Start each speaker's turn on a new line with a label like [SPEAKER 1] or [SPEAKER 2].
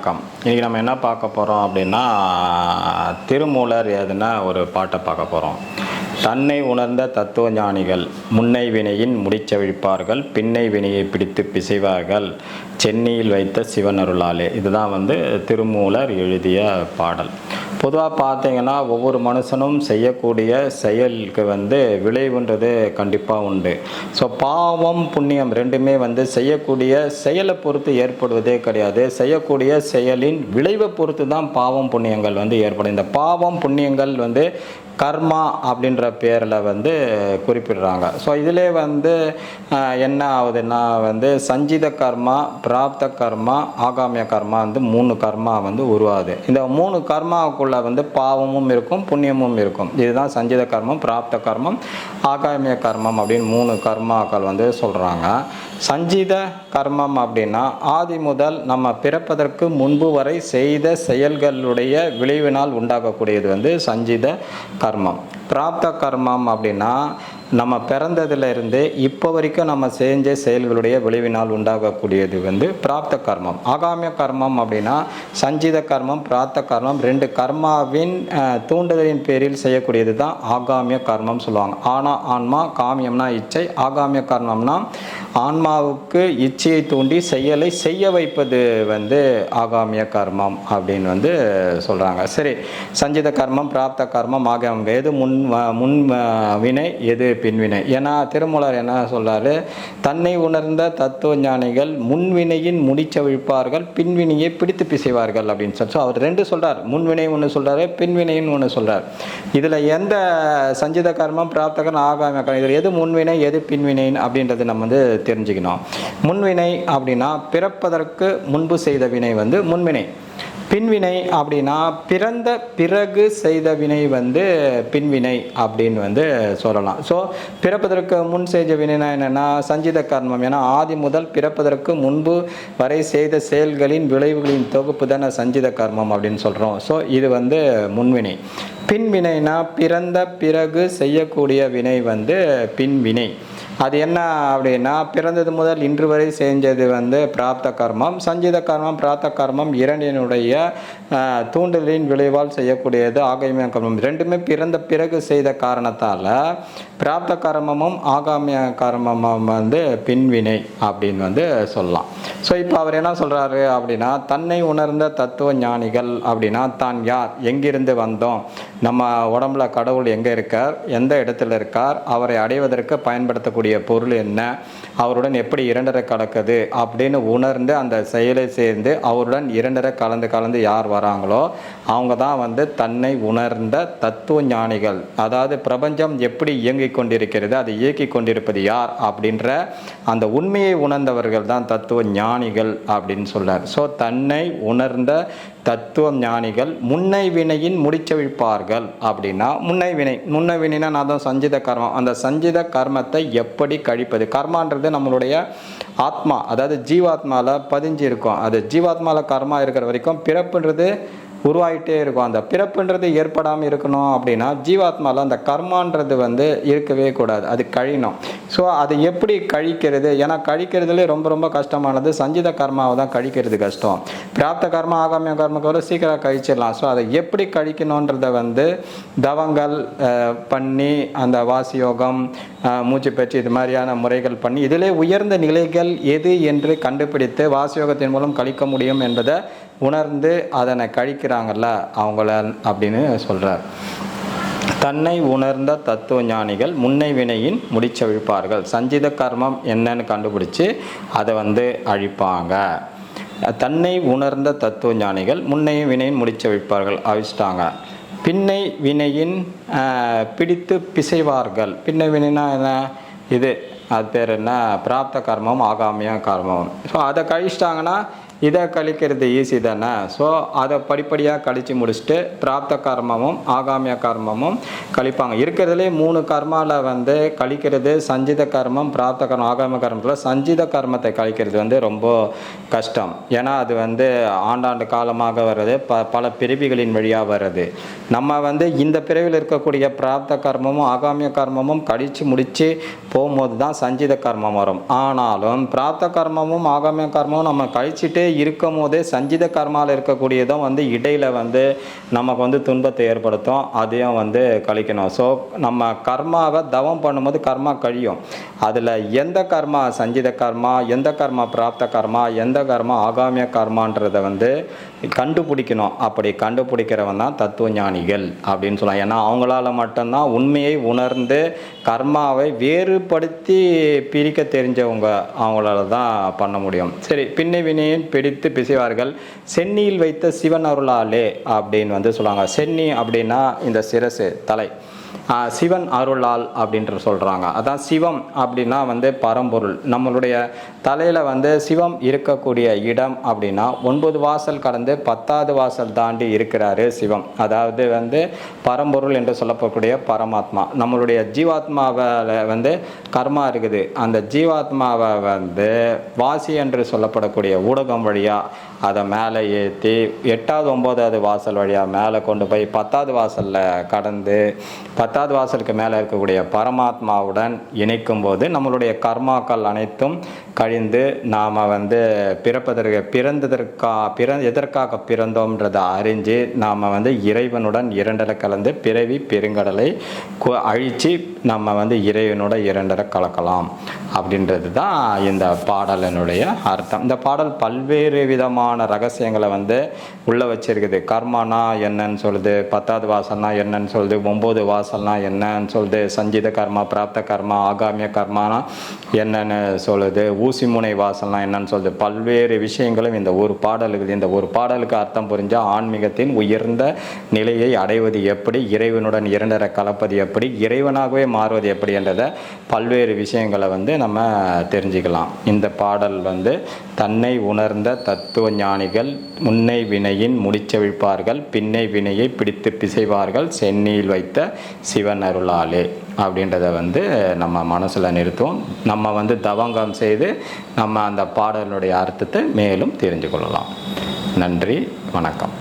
[SPEAKER 1] வணக்கம். இன்றைக்கி நம்ம என்ன பார்க்க போகிறோம் அப்படின்னா திருமூலர் எதுனா ஒரு பாட்டை பார்க்க போகிறோம் தன்னை உணர்ந்த தத்துவ ஞானிகள் முன்னை வினையின் முடிச்சவிழ்ப்பார்கள் பின்னை வினையை பிடித்து பிசைவார்கள் சென்னையில் வைத்த சிவனருளாலே. இதுதான் வந்து திருமூலர் எழுதிய பாடல். பொதுவாக பார்த்தீங்கன்னா ஒவ்வொரு மனுஷனும் செய்யக்கூடிய செயலுக்கு வந்து விளைவுன்றது கண்டிப்பாக உண்டு. ஸோ பாவம் புண்ணியம் ரெண்டுமே வந்து செய்யக்கூடிய செயலை பொறுத்து ஏற்படுவதே கிடையாது. செய்யக்கூடிய செயலின் விளைவை பொறுத்து தான் பாவம் புண்ணியங்கள் வந்து ஏற்படும். இந்த பாவம் புண்ணியங்கள் வந்து கர்மா அப்படின்ற பேரில் வந்து குறிப்பிடுறாங்க. ஸோ இதிலே வந்து என்ன ஆகுதுன்னா வந்து சஞ்சித கர்மா பிராப்த கர்மா ஆகாமிய கர்மா வந்து மூணு கர்மா வந்து உருவாகுது. இந்த மூணு கர்மாவுக்குள்ளே வந்து பாவமும் இருக்கும் புண்ணியமும் இருக்கும். இதுதான் சஞ்சித கர்மம் பிராப்த கர்மம் ஆகாமிய கர்மம் அப்படின்னு மூணு கர்மாக்கள் வந்து சொல்கிறாங்க சஞ்சித கர்மம் அப்படின்னா ஆதி முதல் நம்ம பிறப்பதற்கு முன்பு வரை செய்த செயல்களுடைய விளைவினால் உண்டாகக்கூடியது வந்து சஞ்சித கர்மம் பிராப்த கர்மம் அப்படின்னா நம்ம பிறந்ததுலேருந்து இப்போ வரைக்கும் நம்ம செஞ்ச செயல்களுடைய விளைவினால் உண்டாகக்கூடியது வந்து பிராப்த கர்மம். ஆகாமிய கர்மம் அப்படின்னா சஞ்சித கர்மம் பிராப்த கர்மம் ரெண்டு கர்மாவின் தூண்டுதலின் பேரில் செய்யக்கூடியது தான் ஆகாமிய கர்மம் சொல்லுவாங்க. ஆனா ஆன்மா காமியம்னா இச்சை ஆகாமிய கர்மம்னா ஆன்மாவுக்கு இச்சையை தூண்டி செயலை செய்ய வைப்பது வந்து ஆகாமிய கர்மம் அப்படின்னு வந்து சொல்கிறாங்க சரி சஞ்சித கர்மம் பிராப்த கர்மம் ஆகாமிய எது? முன் முன் வினை எது? பின்வினை. ஏன்னா திருமூலர் என்ன சொல்றாரு? தன்னை உணர்ந்த தத்துவ ஞானிகள் முன்வினையின் முடிச்சவிழ்ப்பார்கள் பின்வினையை பிடித்து பிசைவார்கள் அப்படின்னு சொல்லி ஸோ அவர் ரெண்டு சொல்றார். முன்வினை ஒன்று சொல்றாரு பின்வினைன்னு ஒன்று சொல்றார். இதில் எந்த சஞ்சித கர்மம் பிராப்தகன் ஆகாம கர்மம் இதில் எது முன்வினை எது பின்வினை அப்படின்றது நம்ம வந்து தெரிஞ்சுக்கணும். முன்வினை அப்படின்னா பிறப்பதற்கு முன்பு செய்த வினை வந்து முன்வினை. பின்வினை அப்படின்னா பிறந்த பிறகு செய்த வினை வந்து பின்வினை அப்படின்னு வந்து சொல்லலாம். ஸோ பிறப்பதற்கு முன் செய்த வினைனா என்னென்னா சஞ்சித கர்மம். ஏன்னா ஆதி முதல் பிறப்பதற்கு முன்பு வரை செய்த செயல்களின் விளைவுகளின் தொகுப்பு தானே சஞ்சித கர்மம் அப்படின்னு சொல்கிறோம் ஸோ இது வந்து முன்வினை. பின்வினைனா பிறந்த பிறகு செய்யக்கூடிய வினை வந்து பின்வினை. அது என்ன அப்படின்னா பிறந்தது முதல் இன்று வரை செஞ்சது வந்து பிராப்த கர்மம். சஞ்சித கர்மம் பிராப்த கர்மம் இரண்டினுடைய தூண்டலின் தூண்டுதலின் விளைவால் செய்யக்கூடியது ஆகாமிய கர்மம். ரெண்டுமே பிறந்த பிறகு செய்த காரணத்தால் பிராப்த கர்மமும் ஆகாமிய கர்மமும் வந்து பின்வினை அப்படின்னு வந்து சொல்லலாம். ஸோ இப்போ அவர் என்ன சொல்கிறாரு அப்படின்னா தன்னை உணர்ந்த தத்துவ ஞானிகள் அப்படின்னா தான் யார்? எங்கிருந்து வந்தோம்? நம்ம உடம்புல கடவுள் எங்கே இருக்கார்? எந்த இடத்துல இருக்கார்? அவரை அடைவதற்கு பயன்படுத்தக்கூடிய பொருள் என்ன? அவருடன் எப்படி இரண்டரை கலக்குது? அப்படின்னு உணர்ந்து அந்த செயலை சேர்ந்து அவருடன் இரண்டரை கலந்து கலந்து யார் வராங்களோ அவங்க தான் வந்து தன்னை உணர்ந்த தத்துவ ஞானிகள் அதாவது பிரபஞ்சம் எப்படி இயங்கிக் கொண்டிருக்கிறது அதை இயக்கி கொண்டிருப்பது யார் அப்படின்ற அந்த உண்மையை உணர்ந்தவர்கள் தான் தத்துவ ஞானிகள் அப்படின்னு சொல்றார். ஸோ தன்னை உணர்ந்த தத்துவ ஞானிகள் முன்னை வினையின் முடிச்சவிழ்ப்பார்கள் அப்படின்னா முன்னை வினை முன்னை வினைனா நான் தான் சஞ்சித கர்மம். அந்த சஞ்சித கர்மத்தை எப்படி கழிப்பது? கர்மான்றது நம்மளுடைய ஆத்மா அதாவது ஜீவாத்மாவில் பதிஞ்சு இருக்கும் அது ஜீவாத்மாவில் கர்மா இருக்கிற வரைக்கும் பிறப்புன்றது உருவாகிட்டே இருக்கும். அந்த பிறப்புன்றது ஏற்படாமல் இருக்கணும் அப்படின்னா ஜீவாத்மாவில் அந்த கர்மான்றது வந்து இருக்கவே கூடாது. அது கழியணும் ஸோ அதை எப்படி கழிக்கிறது? ஏன்னா கழிக்கிறதுலே ரொம்ப ரொம்ப கஷ்டமானது. சஞ்சித கர்மாவை தான் கழிக்கிறது கஷ்டம். பிராப்த கர்மா ஆகாமிய கர்மக்கு சீக்கிரம் கழிச்சிடலாம். ஸோ அதை எப்படி கழிக்கணுன்றத வந்து தவங்கள் பண்ணி அந்த வாசியோகம் மூச்சு பயிற்சி இது மாதிரியான முறைகள் பண்ணி இதிலே உயர்ந்த நிலைகள் எது என்று கண்டுபிடித்து வாசியோகத்தின் மூலம் கழிக்க முடியும் என்பதை உணர்ந்து அதனை கழிக்கிறாங்கல்ல அவங்கள அப்படின்னு சொல்கிறார் தன்னை உணர்ந்த தத்துவ ஞானிகள் முன்னை வினையின் முடிச்சவிழ்ப்பார்கள் சஞ்சித கர்மம் என்னன்னு கண்டுபிடிச்சு அதை வந்து அழிப்பாங்க. தன்னை உணர்ந்த தத்துவ ஞானிகள் முன்னையும் வினையின் முடிச்சவிழ்ப்பார்கள் அழிச்சிட்டாங்க. பின்னை வினையின் பிடித்து பிசைவார்கள். பின்னை வினைனா என்ன? இது அது பேர் என்ன? பிராப்த கர்மம் ஆகாமிய கர்மம். ஸோ அதை கழிச்சிட்டாங்கன்னா இதை கழிக்கிறது ஈஸி தானே? ஸோ அதை படிப்படியாக கழித்து முடிச்சுட்டு பிராப்த கர்மமும் ஆகாமிய கர்மமும் கழிப்பாங்க. இருக்கிறதுலே மூணு கர்மாவில் வந்து கழிக்கிறது சஞ்சித கர்மம் பிராப்த கர்மம் ஆகாமிய கர்மத்தில் சஞ்சித கர்மத்தை கழிக்கிறது வந்து ரொம்ப கஷ்டம். ஏன்னா அது வந்து ஆண்டாண்டு காலமாக வர்றது ப பல பிறவிகளின் வழியாக வர்றது நம்ம வந்து இந்த பிறவியில் இருக்கக்கூடிய பிராப்த கர்மமும் ஆகாமிய கர்மமும் கழித்து முடித்து போகும்போது தான் சஞ்சித கர்மம் வரும். ஆனாலும் பிராப்த கர்மமும் ஆகாமிய கர்மமும் நம்ம கழிச்சுட்டு இருக்கும் போதே சஞ்சித கர்மாவில் இருக்கக்கூடியதும் வந்து இடையில் வந்து நமக்கு வந்து துன்பத்தை ஏற்படுத்தும் அதையும் வந்து கழிக்கணும். ஸோ நம்ம கர்மாவை தவம் பண்ணும்போது கர்மா கழியும். அதில் எந்த கர்மா சஞ்சித கர்மா எந்த கர்மா பிராப்த கர்மா எந்த கர்மா ஆகாமிய கர்மான்றதை வந்து கண்டுபிடிக்கணும். அப்படி கண்டுபிடிக்கிறவன் தான் தத்துவ ஞானிகள் அப்படின்னு சொல்லலாம். ஏன்னா அவங்களால மட்டும்தான் உண்மையை உணர்ந்து கர்மாவை வேறுபடுத்தி பிரிக்க தெரிஞ்சவங்க அவங்களால தான் பண்ண முடியும். சரி பின்னி வினையின் பிடித்து பிசைவார்கள். சென்னியில் வைத்த சிவன் அருளாலே அப்படின்னு வந்து சொல்லுவாங்க. சென்னி அப்படின்னா இந்த சிரசு தலை. சிவன் அருளால் அப்படின்ற சொல்கிறாங்க அதான் சிவம் அப்படின்னா வந்து பரம்பொருள். நம்மளுடைய தலையில் வந்து சிவம் இருக்கக்கூடிய இடம் அப்படின்னா ஒன்பது வாசல் கடந்து பத்தாவது வாசல் தாண்டி இருக்கிறாரு சிவம். அதாவது வந்து பரம்பொருள் என்று சொல்லப்படக்கூடிய பரமாத்மா. நம்மளுடைய ஜீவாத்மாவில் வந்து கர்மா இருக்குது. அந்த ஜீவாத்மாவை வந்து வாசி என்று சொல்லப்படக்கூடிய ஊடகம் வழியாக அதை மேலே ஏற்றி எட்டாவது ஒம்போதாவது வாசல் வழியாக மேலே கொண்டு போய் பத்தாவது வாசலில் கடந்து பத்தாவது வாசலுக்கு மேலே இருக்கக்கூடிய பரமாத்மாவுடன் இணைக்கும் போது நம்மளுடைய கர்மாக்கள் அனைத்தும் கழிந்து நாம் வந்து பிறப்பதற்கு பிறந்ததற்கா பிற எதற்காக பிறந்தோம்ன்றதை அறிஞ்சு நாம் வந்து இறைவனுடன் இரண்டரை கலந்து பிறவி பெருங்கடலை கு- நம்ம வந்து இறைவனோட இரண்டரை கலக்கலாம். அப்படின்றது தான் இந்த பாடலினுடைய அர்த்தம். இந்த பாடல் பல்வேறு விதமான ரகசியங்களை வந்து உள்ள வச்சிருக்குது. கர்மானா என்னன்னு சொல்லுது பத்தாவது வாசல்னா என்னன்னு சொல்லுது ஒம்பது வாசல்னா என்னன்னு சொல்லுது சஞ்சித கர்மா பிராப்த கர்மா ஆகாமிய கர்மானா என்னன்னு சொல்லுது ஊசி முனை வாசல்னா என்னன்னு சொல்லுது. பல்வேறு விஷயங்களும் இந்த ஒரு பாடல் இருக்குது இந்த ஒரு பாடலுக்கு அர்த்தம் புரிஞ்சால் ஆன்மீகத்தின் உயர்ந்த நிலையை அடைவது எப்படி இறைவனுடன் இரண்டரை கலப்பது எப்படி இறைவனாகவே மாறுவது எப்படி என்றதை பல்வேறு விஷயங்களை வந்து நம்ம தெரிஞ்சுக்கலாம். இந்த பாடல் வந்து தன்னை உணர்ந்த தத்துவ ஞானிகள் முன்னை வினையின் முடிச்சவிழ்ப்பார்கள் பின்னை வினையை பிடித்து பிசைவார்கள் சென்னியில் வைத்த சிவன் அருளாலே அப்படின்றத வந்து நம்ம மனசில் நிறுத்துவோம். நம்ம வந்து தவங்கம் செய்து நம்ம அந்த பாடலுடைய அர்த்தத்தை மேலும் தெரிஞ்சு கொள்ளலாம் நன்றி வணக்கம்.